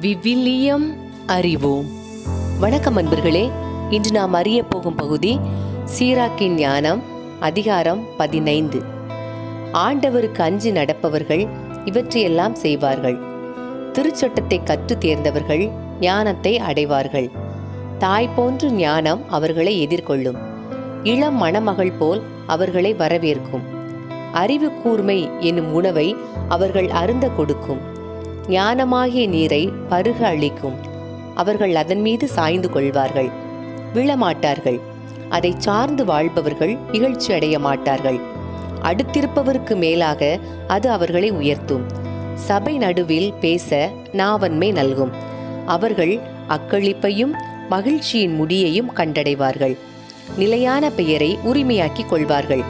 விவிலியம் அறிவோம். வணக்கம் அன்பர்களே இன்று நாம் அறிய போகும் பகுதி சீராக்கின் ஞானம் அதிகாரம் பதினைந்து. ஆண்டவருக்கு அஞ்சு நடப்பவர்கள் இவற்றையெல்லாம் செய்வார்கள். திருச்சட்டத்தை கற்று தேர்ந்தவர்கள் ஞானத்தை அடைவார்கள். தாய் போன்று ஞானம் அவர்களை எதிர்கொள்ளும். இளம் மணமகள் போல் அவர்களை வரவேற்கும். அறிவு கூர்மை என்னும் உணவை அவர்கள் அருந்த கொடுக்கும். ஞானமாகிய நீரை பருக அளிக்கும் அவர்கள் அதன் மீது சாய்ந்து கொள்வார்கள். விழமாட்டார்கள். அதை சார்ந்து வாழ்பவர்கள் இகழ்ச்சி அடைய மாட்டார்கள். அடுத்திருப்பவருக்கு மேலாக அது அவர்களை உயர்த்தும். சபை நடுவில் பேச நாவன்மை நல்கும். அவர்கள் அக்களிப்பையும் மகிழ்ச்சியின் முடியையும் கண்டடைவார்கள். நிலையான பெயரை உரிமையாக்கிக் கொள்வார்கள்.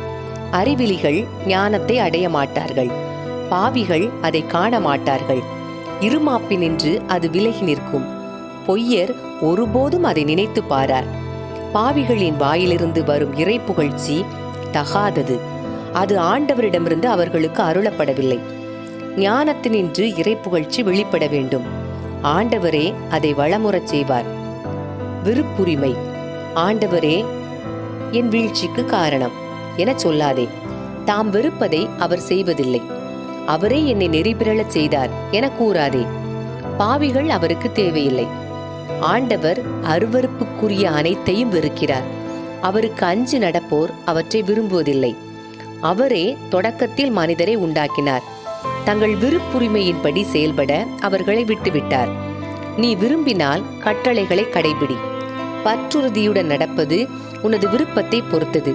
அறிவிலிகள் ஞானத்தை அடைய மாட்டார்கள். பாவிகள் அதை காண மாட்டார்கள். இருமாப்பினின்று அது விலகி நிற்கும். பொய்யர் ஒருபோதும் அதை நினைத்து பாரார். பாவிகளின் வாயிலிருந்து வரும் இறை புகழ்ச்சி தகாதது. அது ஆண்டவரிடமிருந்து அவர்களுக்கு அருளப்படவில்லை. ஞானத்தினின்று இறை புகழ்ச்சி வெளிப்பட வேண்டும். ஆண்டவரே அதை வளமுறச் செய்வார். விருப்புரிமை. ஆண்டவரே என் வீழ்ச்சிக்கு காரணம். என சொல்லாதே. தாம் வெறுப்பதை அவர் செய்வதில்லை. அவரே என்னை நெறிபிரளச் செய்தார் என கூறாதே. பாவிகள் அவருக்கு தேவையில்லை. ஆண்டவர் அருவருப்புக்குரிய அனைத்தையும் வெறுக்கிறார். அவருக்கு அஞ்சு நடப்போர் அவற்றை விரும்புவதில்லை. அவரே தொடக்கத்தில் மனிதரை உண்டாக்கினார். தங்கள் விருப்புரிமையின்படி செயல்பட அவர்களை விட்டுவிட்டார். நீ விரும்பினால் கட்டளைகளை கடைபிடி. பற்றுறுதியுடன் நடப்பது உனது விருப்பத்தை பொறுத்தது.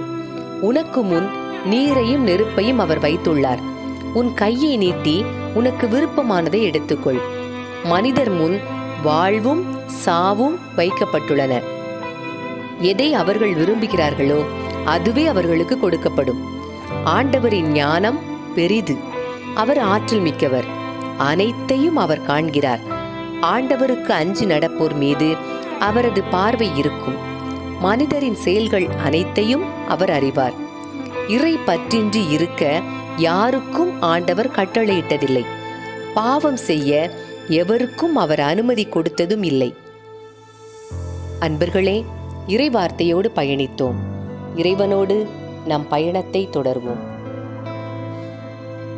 உனக்கு முன் நீரையும் நெருப்பையும் அவர் வைத்துள்ளார். உன் கையை நீட்டி உனக்கு விருப்பமானதை எடுத்துக்கொள். மனிதர் முன் வாழ்வும் சாவும் வைக்கப்பட்டுள்ளன. எதை அவர்கள் விரும்புகிறார்களோ அதுவே அவர்களுக்கு கொடுக்கப்படும். ஆண்டவரின் ஞானம் பெரிது. அவர் ஆற்றல் மிக்கவர். அனைத்தையும் அவர் காண்கிறார். ஆண்டவருக்கு அஞ்சு நடப்போர் மீது அவரது பார்வை இருக்கும். மனிதரின் செயல்கள் அனைத்தையும் அவர் அறிவார். இறை பற்றின்றி இருக்க யாருக்கும் ஆண்டவர் கட்டளையிட்டதில்லை. பாவம் செய்ய எவருக்கும் அவர் அனுமதி கொடுத்ததும் இல்லை. அன்பர்களே இறைவார்த்தையோடு பயணித்தோம். இறைவனோடு நம் பயணத்தை தொடர்வோம்.